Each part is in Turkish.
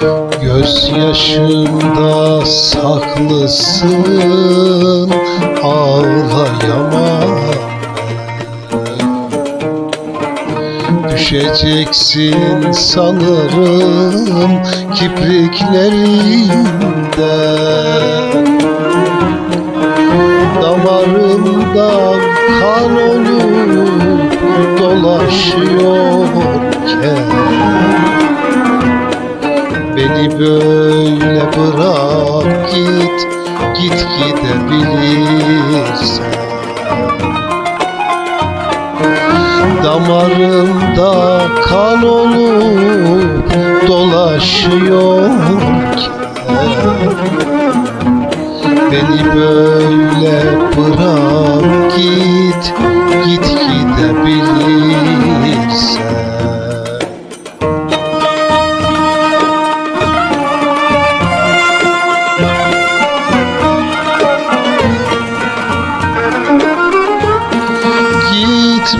Göz yaşında saklısın ağlayamam. Düşeceksin sanırım kipriklerimden. Damarımda kan olup dolaşıyorken Beni böyle bırak git, git gidebilirsen. Damarımda kan olup dolaşıyorken Beni böyle bırak git, git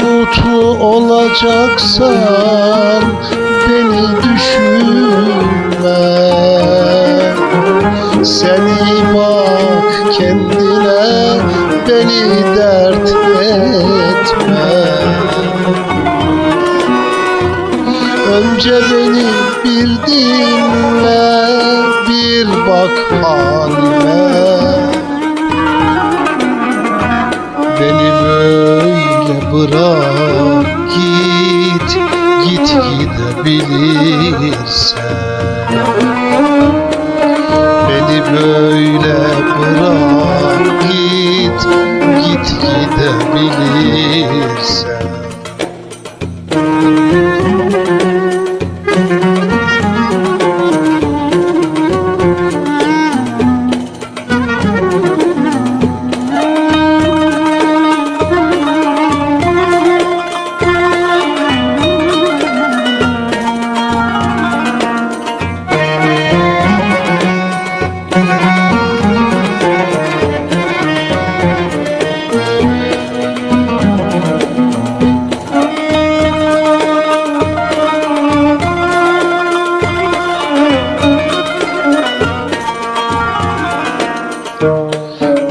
mutlu olacaksan beni düşünme. Sen iyi bak kendine beni dert etme. Önce beni bir dinle bir bak halime Beni böyle bırak git Git gidebilirsen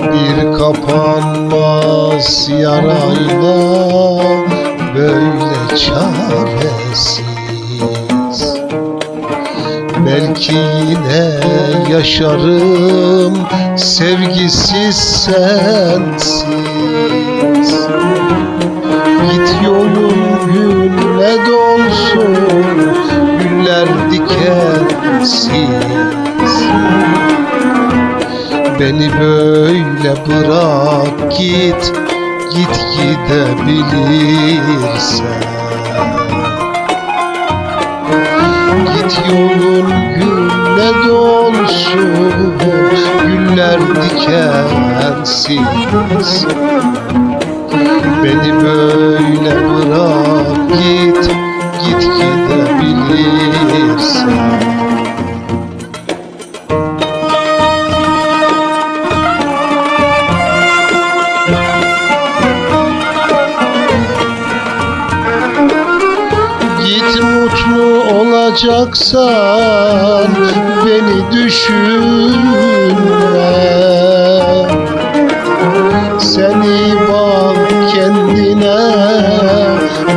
Bir kapanmaz yarayla böyle çaresiz. Belki yine yaşarım sevgisiz sensiz Beni böyle bırak git Git gidebilirsen. Git yolun gülle dolsun Güller dikensiz. Beni böyle mutlu olacaksan beni düşünme. Sen iyi bak kendine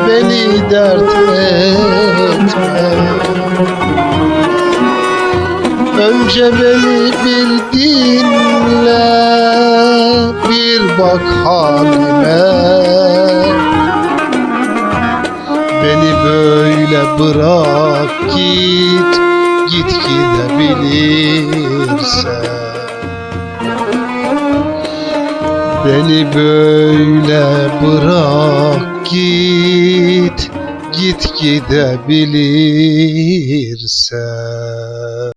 beni dert etme. Önce beni bir dinle bir bak halime böyle bırak git Git gidebilirsen. Beni böyle bırak git Git gidebilirsen